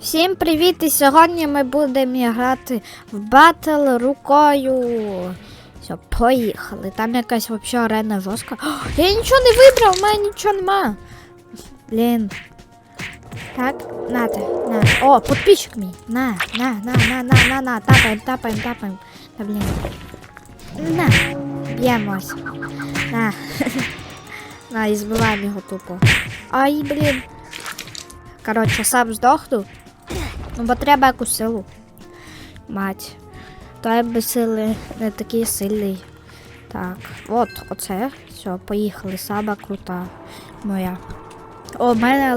Всім привіт! І сьогодні ми будемо грати в батл рукою. Все, поїхали. Там якась взагалі арена жорстка. Я нічого не вибрав, у мене нічого нема. Блін. Так, нате, на. О, підписчик мій. На, на, на, на, на, на, на. Тапаємо, тапаємо, тапаємо. Та блін. На. Б'ємось. На. на, і збиваємо його тупо. Ай, блін. Коротше, сам здохну. Ну, бо треба якусь силу. Мать. То я без сили не такий сильний. Так, от, оце. Все, поїхали. Сама крута моя. О, в мене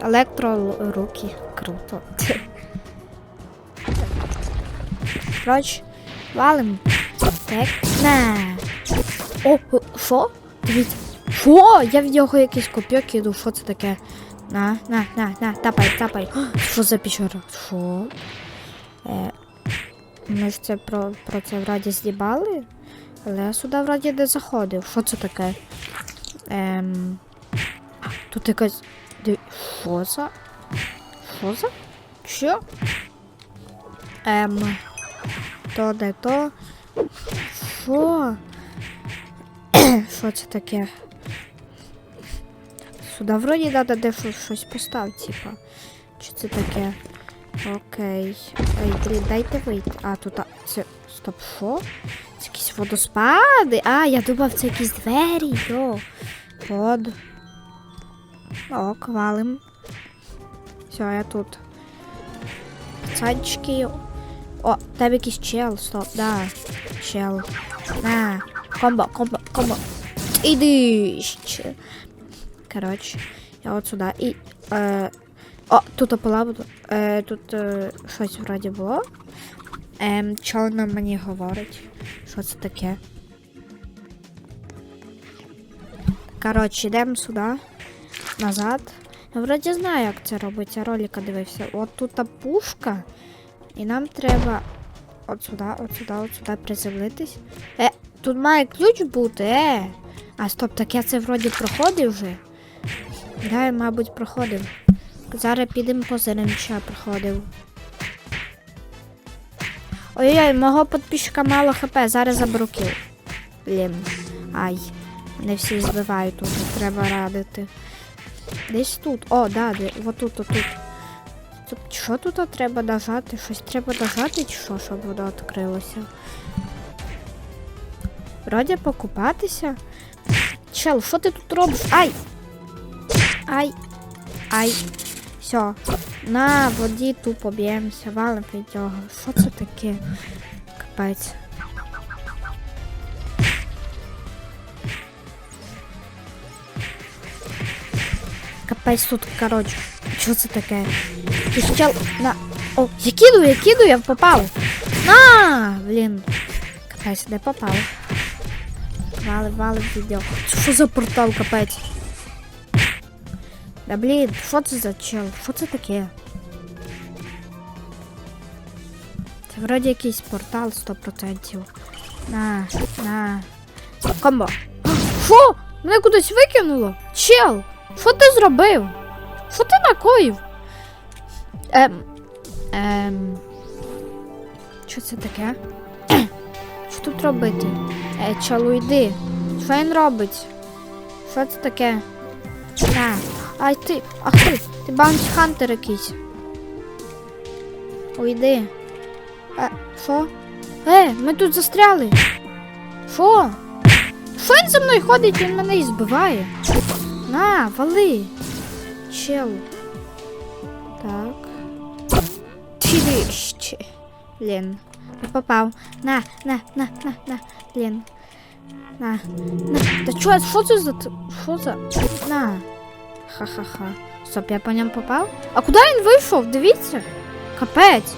електро. руки. Круто. Коротше, валим. Так. О, о, що? Дивіться. Що? Я в нього якийсь копьок іду. Що це таке? На, на, на, на, тапай, тапай. Що за печера? Що? Е, ми ж це про, про це вроді здібали, але я сюди вроді не заходив. Що це таке? Ем, тут якась. Що за? Що за? Що? Ем. То де то. Що? Що це таке? Сюди вроді треба де щось- поставити, типа. Чи це таке? Окей. Ай, блін, дайте вийти. А, тут. а, Це. Стоп, що? Це якісь водоспади? А, я думав, це якісь двері, йо. Под. Ок, валим. Все, я тут. Пацанчики. О, там якийсь чел, стоп, да. Чел. На. Комбо, комбо, комбо. Іди ще. Коротше, я от сюди. І. Е, о, тут опала буду. Е, тут е, щось вроді було. Ем, чорно мені говорить. Що це таке? Коротше, йдемо сюди. Назад. Я вроді знаю, як це робиться. Я ролика дивився. От тут пушка. І нам треба от сюди, от сюди, от сюди приземлитись. Е, тут має ключ бути, е. А стоп, так я це вроді проходив вже. Да, мабуть, проходив. Зараз підемо по зеленча проходив. Ой-ой, мого підписчика мало хп, зараз заберу кіл. Блін. Ай. Не всі збивають тут, треба радити. Десь тут. О, да, де, отут, отут. Тут, що тут треба нажати? Щось треба нажати чи що, щоб воно відкрилося? Вроді покупатися. Чел, що ти тут робиш? Ай! Ай! Ай! Все. На воді тупо б'ємося, валим від нього. Що це таке? Капець. Капець тут, коротше. Що це таке? Якийсь чел на. О, я кидаю, я кидаю, я попав. На! Блін. Капець, не попав. Вали, вали відео. Що за портал, капець? Да блін, що це за чел? Що це таке? Це вроді якийсь портал 100%. На, на. Комбо. Що? Мене кудись викинуло? Чел! Що ти зробив? Що ти накоїв? Ем. Ем. Що це таке? Що тут робити? Е, чалу, йди. Що він робить? Що це таке? На. Ай ти, ах ти, ти баунті хантер якийсь. Уйди. Е, що? Е, ми тут застряли. Що? Що він за мною ходить, він мене і збиває. На, вали. Чел. Так. Чиди ще. Блін. Не попав. На, на, на, на, на. Блін. На, на. Та чо, що це за... Що за... На. Ха-ха-ха. Стоп, я по ньому попав? А куди він вийшов? Дивіться. Капець.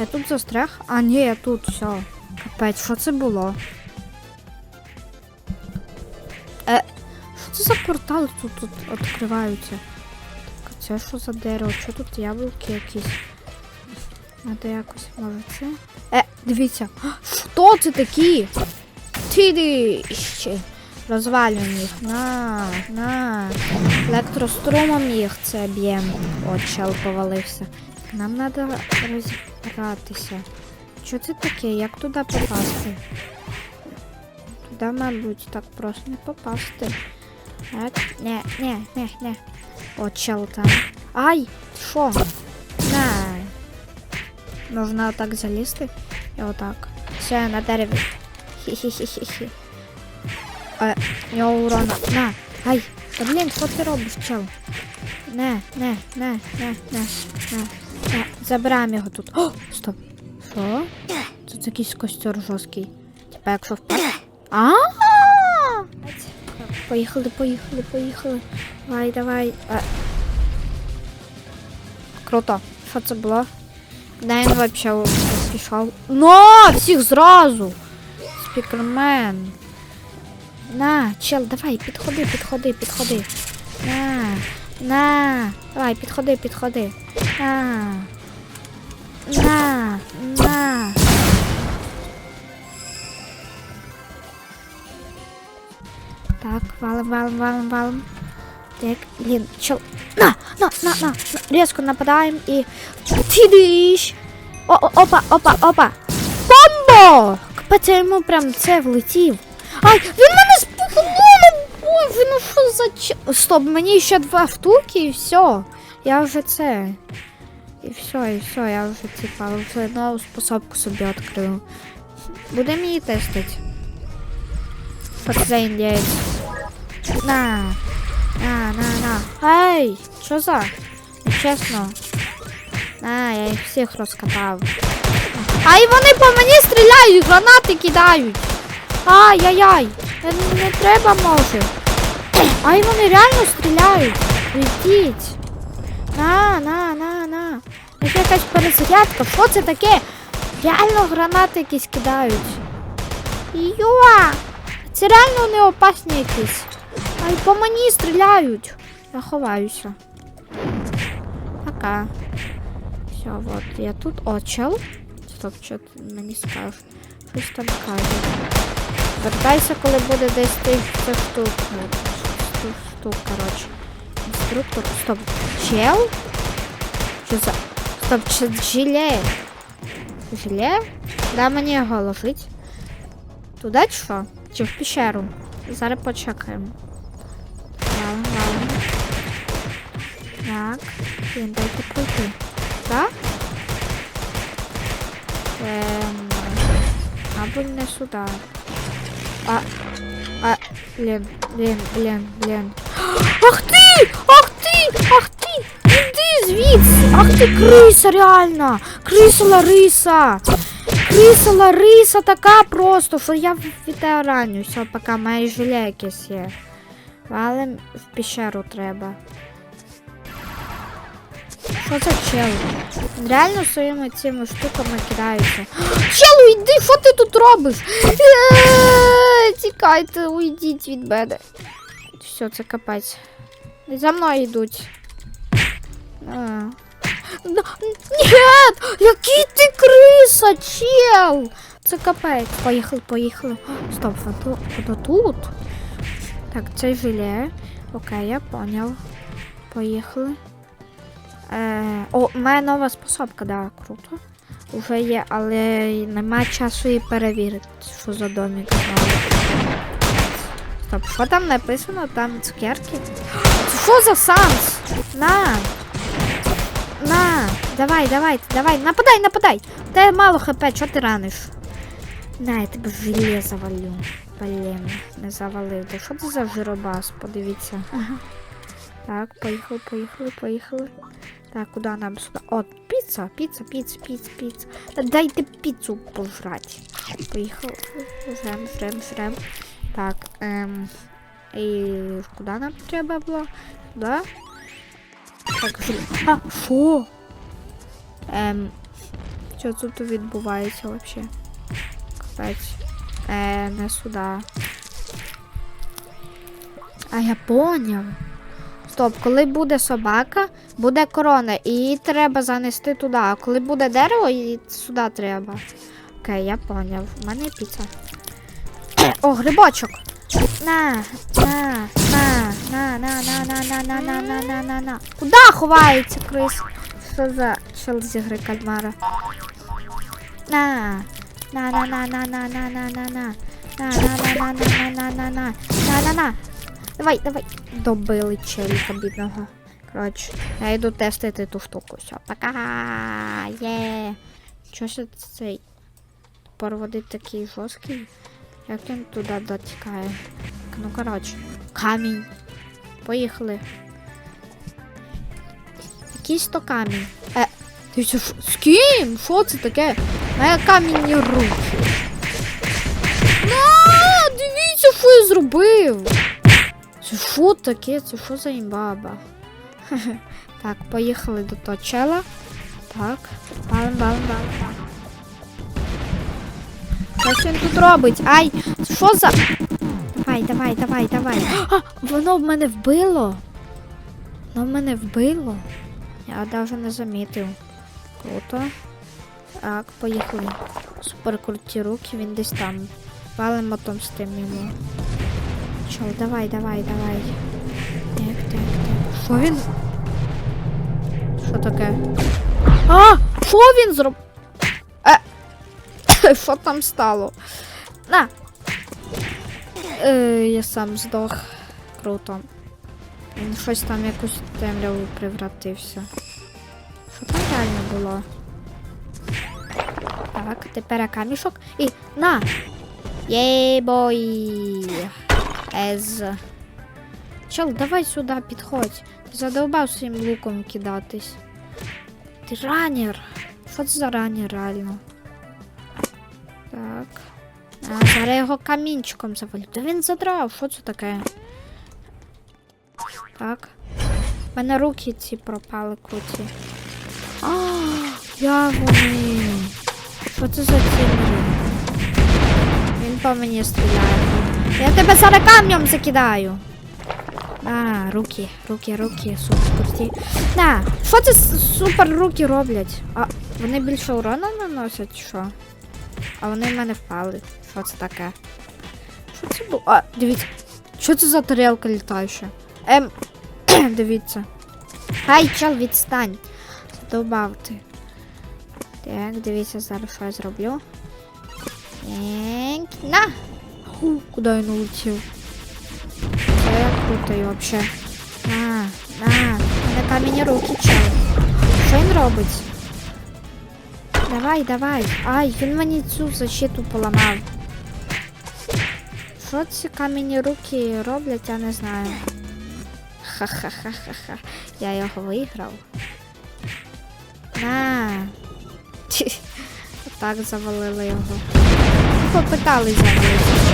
Я тут застряг. А, ні, я тут, все. Капець, що це було? Е, що це за портали тут, тут відкриваються? Так, це що за дерево? Що тут яблуки якісь? Надо якось, може це? Е, дивіться. Що це такі? Ти ще. Розвалюємо їх. На, на. Електрострумом їх це б'ємо. От чел повалився. нам треба розібратися. Що це таке? Як туди попасти? Туди, мабуть, так просто не попасти. Так, не, не, не, не. О, чел там. Ай! Що? На. Можна отак залізти. І отак. Все, на дереві. Хі-хі-хі-хі-хі. Е, нього урона. На. Ай. Та блін, що ти робиш, чел? Не, не, не, не, не, не. не. Забираємо його тут. О, стоп. Що? Тут якийсь костер жорсткий. Типа якщо впаде. А. Поїхали, поїхали, поїхали. Давай, давай. Е. Круто. Що це було? Де він вообще пішов? Но! Всіх зразу! Спікермен. На, чел, давай, підходи, підходи, підходи. На, на. Давай, підходи, підходи. На. На, на. Так, валим, валим, валим, валим. Так, блін, чел. На, на, на, на. Резко нападаємо і. Фідиш! О, опа, опа, опа. Бомбо! Капець, я прям це влетів. Ай, він мене спухнув! Ой, ну що за ч... Стоп, мені ще два штуки і все. Я вже це. І все, і все, я вже типа вже нову способку собі відкрив. Будемо її тестити. Це індієць? На. На, на, на. Ей, що за? Чесно. А, я їх всіх розкатав. Ай, вони по мені стріляють, гранати кидають. Ай-яй-яй. Не, не треба може. Ай, вони реально стріляють. Уйдіть. На, на, на, на. Це якась перезарядка. Що це таке? Реально гранати якісь кидають. Йоа! Це реально не опасні якісь. Ай, по мені стріляють. Я ховаюся. Пока. Все, вот, я тут. О, чел. Стоп, що ти мені скажеш? Щось там каже. Вертайся, коли буде десь тих штук. ну, Штук, штук, коротше. Інструктор. Стоп. Чел? Що за. Стоп, чи жиле? Жиле? Дай мені його ложить. Туди чи що? Чи в пещеру? Зараз почекаємо. Так. Блін, дайте пройти. Так? Ем... Мабуть, не сюди. А... А... Блін, блін, блін, блін. Ах ти! Ах ти! Ах ти! Іди звідси! Ах ти криса, реально! Криса Лариса! Криса Лариса така просто, що я від раню. Все, поки має жиле якесь є. Валим в пещеру треба. Що за чел? Реально своїми цими штуками кидається. Челу, йди, що ти тут робиш? Тікайте, уйдіть від мене. Все, це капець. За мною йдуть. Нет! Який ти криса, чел! Це капець. Поїхали, поїхали. Стоп, фото тут. Так, це жиле. Окей, я понял. Поїхали. Е, о, у мене нова способка, да, круто. Уже є, але нема часу її перевірити, що за домик. Стоп, що там написано? Там цукерки. Що за санс? На! На! Давай, давай, давай, нападай, нападай! Та мало хп, чого ти раниш? На, я тебе в желе завалю. Блін, не завалив. Та що це за жиробас? Подивіться. Так, поїхали, поїхали, поїхали. Так, куда нам сюда? О, пицца, пицца, пицца, пицца, пицца. Дай ты пиццу пожрать. Поехал. Жрем, жрем, жрем. Так, эм. І куди нам треба было? Да? Так, жрем. А, шо? Ем. Що тут відбувається вообще? Кстати. Е, не сюда. А я понял. Стоп, коли буде собака, буде корона, і її треба занести туди. А коли буде дерево, її сюди треба. Окей, я поняв. У мене є піца. О, грибочок. На, на, на, на, на, на, на, на, на, на, на, на, на, на. Куда ховається крис? Що за чел з ігри кальмара? На. На на на на на на на на на. На на на на на на на на на. На. Давай, давай. Добили челіка бідного. Коротше, я йду тестити ту штуку. Все, пока. Є. Чого ж цей порводить такий жорсткий? Як він туди дотікає? Ну, коротше, камінь. Поїхали. Якийсь то камінь. Е, дивіться, що- з ким? Що це таке? Моя камінні руки. На, дивіться, що я зробив. Це що таке? Це що за імбаба? Так, поїхали до того чела. Так. Балим, балим, балим, балим. Що він тут робить? Ай! Що за. Давай, давай, давай, давай. А, воно в мене вбило. Воно в мене вбило. Я навіть не замітив. Круто. Так, поїхали. Супер круті руки, він десь там. Валимо там з тим йому. Чо, давай, давай, давай. Так, так, так. Що він? Що таке? А! Що він зроб... Е! Що там стало? На! Е, я сам здох. Круто. Він щось там якусь темряву превратився. Що там реально було? Так, тепер камішок. І на! Єй бой! Ез. Чел, давай сюди підходь. Ти задовбав своїм луком кидатись. Ти ранер. Що це за ранер реально? Так. А, зараз його камінчиком завалю. Та він задрав, що це таке? Так. У мене руки ці пропали круті. А, я вони. Що це за тімери? Він по мені стріляє. Я тебе зараз камнем закидаю. А, руки, руки, руки, супер круті. На, що це супер руки роблять? А вони більше урона наносять, що? А вони в мене впали. Що це таке? Що це було? А, дивіться. Що це за тарелка літаюча? Ем, дивіться. Хай, чел, відстань. Задовбав ти. Так, дивіться, зараз що я зроблю. Так, на! Ху, куди він улетів? Це круто і вообще. На, на, на камені руки, чел. Що він робить? Давай, давай. Ай, він мені цю защиту поламав. Що ці камені руки роблять, я не знаю. Ха-ха-ха-ха-ха. Я його виграв. На. Так завалили його. Попитали завалити.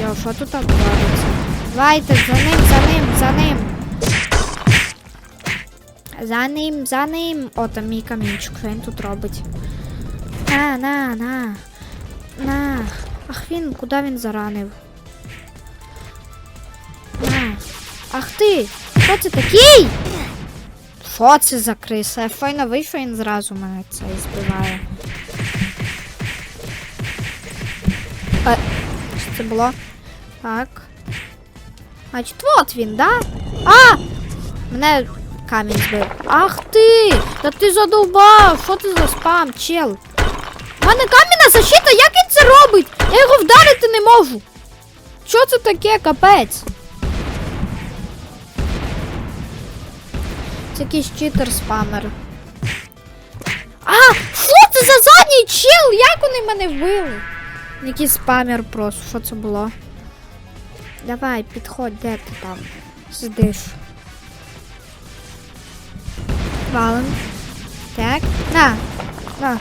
Йо, що тут так твориться? Давайте, за ним, за ним, за ним. За ним, за ним. О, там мій камінчик, що він тут робить. На, на, на. На. Ах він, куди він заранив? На. Ах ти! Хто це такий? Що це за криса? Я файно вийшов, він зразу мене це збиває. Що це було? Так. Значить, от він, да? А! Мене камінь збив. Ах ти! Та ти задовбав! Що ти за спам, чел? У мене камінна защита, як він це робить? Я його вдарити не можу. Що це таке, капець? Це якийсь читер-спамер. А! Що це за задній чел? Як вони мене вбили? Якийсь спамер просто, що це було? Давай, підходь, де ти там? Сидиш. Валим. Так. На. На.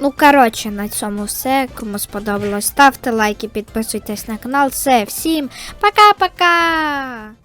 Ну, коротше, на цьому все. Кому сподобалось, ставте лайки, підписуйтесь на канал. Все, всім пока-пока!